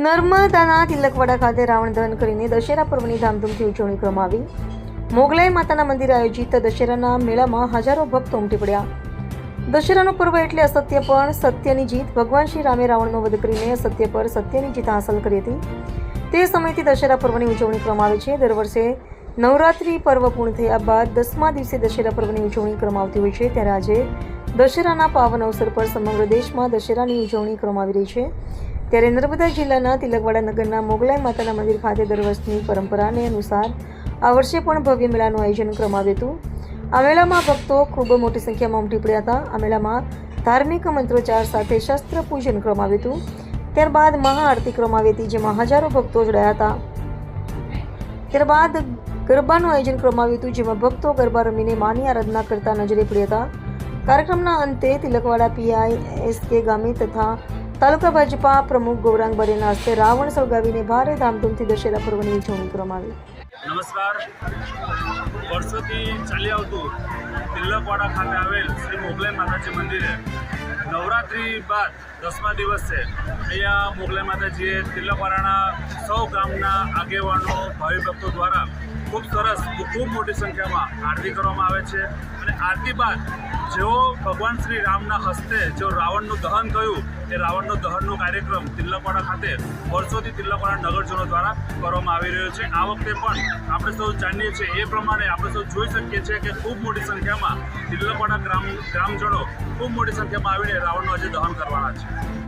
નર્મદાના તિલકવાડા ખાતે રાવણ દહન કરીને દશેરા પર્વની ધામધૂમથી ઉજવણી કરવામાં આવી મોગલાઈ માતાના મંદિરે આયોજિત દશેરાના મેળામાં હજારો ભક્તો ઉમટી પડ્યા. દશેરાનો પર્વ એટલે અસત્ય પણ સત્યની જીત. ભગવાન શ્રી રામે રાવણનો વધ કરીને અસત્ય પર સત્યની જીત હાંસલ કરી હતી. તે સમયથી દશેરા પર્વની ઉજવણી કરવામાં આવે છે. દર વર્ષે નવરાત્રિ પર્વ પૂર્ણ થયા બાદ દસમા દિવસે દશેરા પર્વની ઉજવણી કરવામાં આવતી હોય છે. ત્યારે આજે દશેરાના પાવન અવસર પર સમગ્ર દેશમાં દશેરાની ઉજવણી કરવામાં આવી રહી છે. ત્યારે નર્મદા જિલ્લાના તિલકવાડા નગરના મોગલાઈ માતાના મંદિર ખાતે દર વર્ષની પરંપરાને અનુસાર આ વર્ષે પણ ભવ્ય મેળાનું આયોજન કરવામાં આવ્યું હતું. આ મેળામાં ભક્તો ખૂબ મોટી સંખ્યામાં ઉમટી પડ્યા હતા. આ મેળામાં ધાર્મિક મંત્રોચ્ચાર સાથે શસ્ત્ર પૂજન કરવામાં આવ્યું હતું. ત્યારબાદ મહાઆરતી કરવામાં આવી હતી, જેમાં હજારો ભક્તો જોડાયા હતા. ત્યારબાદ ગરબાનું આયોજન કરવામાં આવ્યું હતું, જેમાં ભક્તો ગરબા રમીને માની આરાધના કરતા નજરે પડ્યા હતા. કાર્યક્રમના અંતે તિલકવાડા પીઆઈ એસ કે ગામી તથા તાલુકા ભાજપા પ્રમુખ ગૌરાંગ બરેના હસ્તે રાવણ સળગાવીને ભારે ધામધૂમથી દશેરા પર્વની ઉજવણી કરવામાં આવી. નમસ્કાર. વર્ષોથી ચાલી આવતું તિલકવાડા ખાતે આવેલ શ્રી મોગલાઈ માતાજી મંદિરે નવરાત્રિ બાદ દસમા દિવસે અહીંયા મોગલાઈ માતાજીએ તિલકવાડાના સૌ ગામના આગેવાનો ભાવિ ભક્તો દ્વારા ખૂબ ખૂબ મોટી સંખ્યામાં આરતી કરવામાં આવે છે અને આરતી બાદ જેઓ ભગવાન શ્રી રામના હસ્તે જેઓ રાવણનું દહન થયું, એ રાવણનું દહનનો કાર્યક્રમ તિલકવાડા ખાતે વર્ષોથી તિલકવાડા નગરજનો દ્વારા કરવામાં આવી રહ્યો છે. આ વખતે પણ આપણે સૌ જાણીએ છીએ એ પ્રમાણે આપણે સૌ જોઈ શકીએ છીએ કે ખૂબ મોટી સંખ્યામાં તિલકવાડા ગ્રામ, ગ્રામજનો ખૂબ મોટી સંખ્યામાં આવીને રાવણનું આજે દહન કરવાના છે.